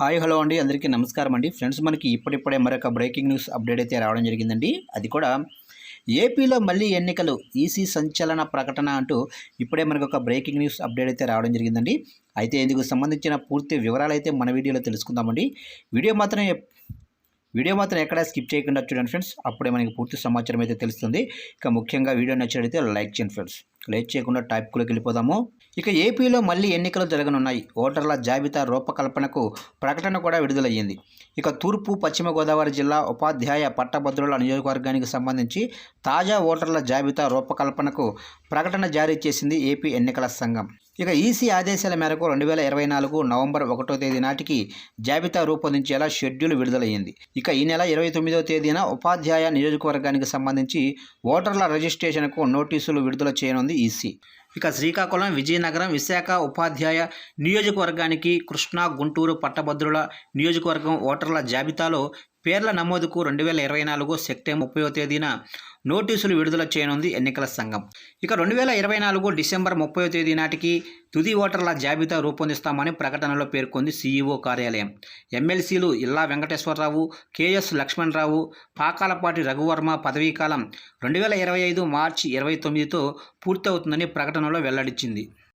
Hi hello అండి. అందరికీ నమస్కారం అండి. ఫ్రెండ్స్ మనకి ఇప్పుడిప్పుడే మరొక బ్రేకింగ్ న్యూస్ అప్డేట్ అయితే రావడం జరిగిందండి. అది కూడా ఏపీలో మళ్ళీ ఎన్నికలు ఈసీ సంచలన ప్రకటన అంటూ ఇప్పుడే మనకు ఒక బ్రేకింగ్ న్యూస్ అప్డేట్ అయితే రావడం జరిగిందండి. అయితే ఇందుకు సంబంధించిన పూర్తి వివరాలు అయితే మన వీడియోలో తెలుసుకుందామండి. వీడియో మాత్రం వీడియో మాత్రం ఎక్కడ స్కిప్ చేయకుండా చూడండి ఫ్రెండ్స్. అప్పుడే మనకి పూర్తి సమాచారం అయితే తెలుస్తుంది. ఇక ముఖ్యంగా వీడియో నచ్చినట్లయితే లైక్ చేయండి ఫ్రెండ్స్. లేట్ చేయకుండా టాపిక్లోకి వెళ్ళిపోదాము. ఇక ఏపీలో మళ్ళీ ఎన్నికలు జరగనున్నాయి. ఓటర్ల జాబితా రూపకల్పనకు ప్రకటన కూడా విడుదలయ్యింది. ఇక తూర్పు పశ్చిమ గోదావరి జిల్లా ఉపాధ్యాయ పట్టభద్రుల నియోజకవర్గానికి సంబంధించి తాజా ఓటర్ల జాబితా రూపకల్పనకు ప్రకటన జారీ చేసింది ఏపీ ఎన్నికల సంఘం. ఇక ఈసీ ఆదేశాల మేరకు రెండు వేల ఇరవై నాలుగు నవంబర్ ఒకటో తేదీ నాటికి జాబితా రూపొందించేలా షెడ్యూల్ విడుదలయ్యింది. ఇక ఈ నెల ఇరవై తొమ్మిదో తేదీన ఉపాధ్యాయ నియోజకవర్గానికి సంబంధించి ఓటర్ల రిజిస్ట్రేషన్కు నోటీసులు విడుదల చేయనుంది ఈసీ. ఇక శ్రీకాకుళం విజయనగరం విశాఖ ఉపాధ్యాయ నియోజకవర్గానికి కృష్ణా గుంటూరు పట్టభద్రుల నియోజకవర్గం ఓటర్ల జాబితాలో పేర్ల నమోదుకు రెండు వేల ఇరవై నాలుగు సెప్టెంబర్ ముప్పై తేదీన నోటీసులు విడుదల చేయనుంది ఎన్నికల సంఘం. ఇక రెండు వేల ఇరవై నాలుగు డిసెంబర్ ముప్పై తేదీ నాటికి తుది ఓటర్ల జాబితా రూపొందిస్తామని ప్రకటనలో పేర్కొంది సీఈఓ కార్యాలయం. ఎమ్మెల్సీలు ఇల్లా వెంకటేశ్వరరావు కేఎస్ లక్ష్మణరావు పాకాలపాటి రఘువర్మ పదవీకాలం రెండు వేల ఇరవై ఐదు మార్చి ఇరవై తొమ్మిదితో పూర్తవుతుందని ప్రకటనలో వెల్లడించింది.